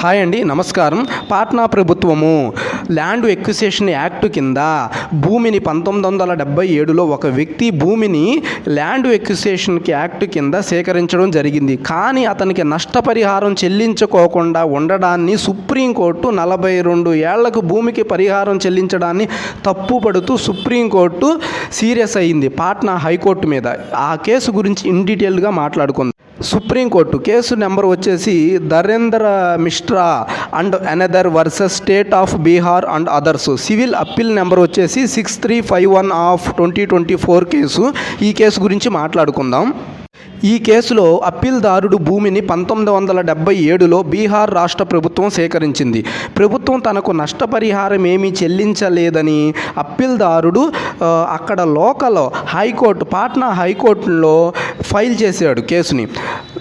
Hi అండి నమస్కారం. పాట్నా ప్రభుత్వము ల్యాండ్ ఎక్విసేషన్ యాక్ట్ కింద భూమిని పంతొమ్మిది వందల డెబ్బై ఏడులో ఒక వ్యక్తి భూమిని ల్యాండ్ ఎక్విసేషన్కి యాక్ట్ కింద సేకరించడం జరిగింది. కానీ అతనికి నష్టపరిహారం చెల్లించుకోకుండా ఉండడాన్ని సుప్రీంకోర్టు నలభై రెండు ఏళ్ళకు భూమికి పరిహారం చెల్లించడాన్ని తప్పుపడుతూ సుప్రీంకోర్టు సీరియస్ అయింది పాట్నా హైకోర్టు మీద. ఆ కేసు గురించి ఇన్ డీటెయిల్గా మాట్లాడుకుందాం. సుప్రీంకోర్టు కేసు నెంబర్ వచ్చేసి Dharendra Mishra and another versus state of Bihar and others. Civil appeal number వచ్చేసి six three five one of twenty twenty four case. ఈ కేసు గురించి మాట్లాడుకుందాం. ఈ కేసులో అప్పీల్దారుడు భూమిని పంతొమ్మిది వందల డెబ్బై ఏడులో బీహార్ రాష్ట్ర ప్రభుత్వం సేకరించింది. ప్రభుత్వం తనకు నష్టపరిహారం ఏమీ చెల్లించలేదని అప్పీల్దారుడు అక్కడ లోకల్ హైకోర్టు పాట్నా హైకోర్టులో ఫైల్ చేశాడు కేసుని.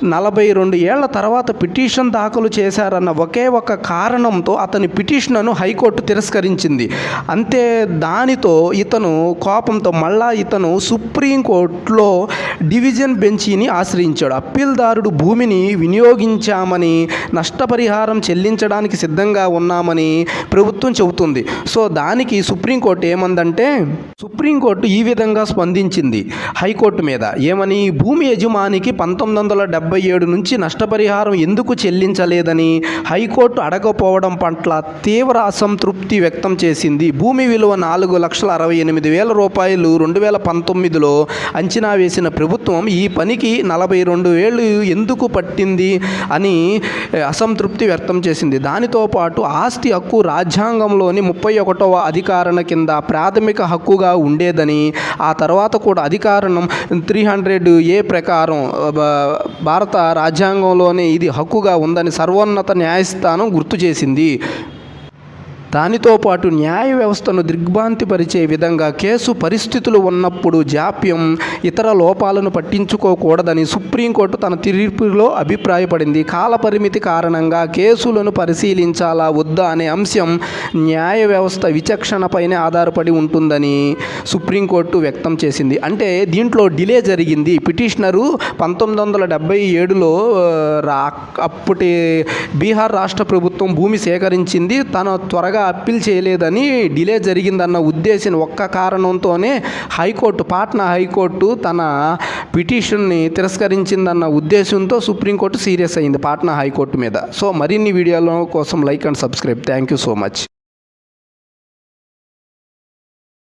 నలభై రెండు ఏళ్ళ తర్వాత పిటిషన్ దాఖలు చేశారన్న ఒకే ఒక కారణంతో అతని పిటిషన్ను హైకోర్టు తిరస్కరించింది. అంతే దానితో ఇతను కోపంతో మళ్ళా ఇతను సుప్రీంకోర్టులో డివిజన్ బెంచిని ఆశ్రయించాడు. అప్పీల్దారుడు భూమిని వినియోగించామని నష్టపరిహారం చెల్లించడానికి సిద్ధంగా ఉన్నామని ప్రభుత్వం చెబుతుంది. సో దానికి సుప్రీంకోర్టు ఏమందంటే సుప్రీంకోర్టు ఈ విధంగా స్పందించింది హైకోర్టు మీద. ఏమని భూమి యజమానికి పంతొమ్మిది వందల డెబ్బై ఏడు నుంచి నష్టపరిహారం ఎందుకు చెల్లించలేదని హైకోర్టు అడగపోవడం పట్ల తీవ్ర అసంతృప్తి వ్యక్తం చేసింది. భూమి విలువ నాలుగు లక్షల అరవై ఎనిమిది వేల రూపాయలు రెండు వేల పంతొమ్మిదిలో అంచనా వేసిన ప్రభుత్వం ఈ పనికి నలభై రెండు వేలు ఎందుకు పట్టింది అని అసంతృప్తి వ్యక్తం చేసింది. దానితో పాటు ఆస్తి హక్కు రాజ్యాంగంలోని ముప్పై ఒకటవ అధికారణ కింద ప్రాథమిక హక్కుగా ఉండేదని ఆ తర్వాత కూడా అధికారణం త్రీ హండ్రెడ్ ఏ ప్రకారం భారత రాజ్యాంగంలోనే ఇది హక్కుగా ఉందని సర్వోన్నత న్యాయస్థానం గుర్తు చేసింది. దానితో పాటు న్యాయ వ్యవస్థను దిగ్భ్రాంతిపరిచే విధంగా కేసు పరిస్థితులు ఉన్నప్పుడు జాప్యం ఇతర లోపాలను పట్టించుకోకూడదని సుప్రీంకోర్టు తన తీర్పులో అభిప్రాయపడింది. కాలపరిమితి కారణంగా కేసులను పరిశీలించాలా వద్దా అనే అంశం న్యాయ వ్యవస్థ విచక్షణపైనే ఆధారపడి ఉంటుందని సుప్రీంకోర్టు వ్యక్తం చేసింది. అంటే దీంట్లో డిలే జరిగింది. పిటిషనరు పంతొమ్మిది వందల డెబ్బై ఏడులో రా అప్పటి బీహార్ రాష్ట్ర ప్రభుత్వం భూమి సేకరించింది. తన త్వరగా అప్పీల్ చేయలేదని డిలే జరిగిందన్న ఉద్దేశం ఒక్క కారణంతోనే హైకోర్టు పాట్నా హైకోర్టు తన పిటిషన్ని తిరస్కరించిందన్న ఉద్దేశంతో సుప్రీంకోర్టు సీరియస్ అయింది పాట్నా హైకోర్టు మీద. సో మరిన్ని వీడియోల కోసం like and subscribe. Thank you so much.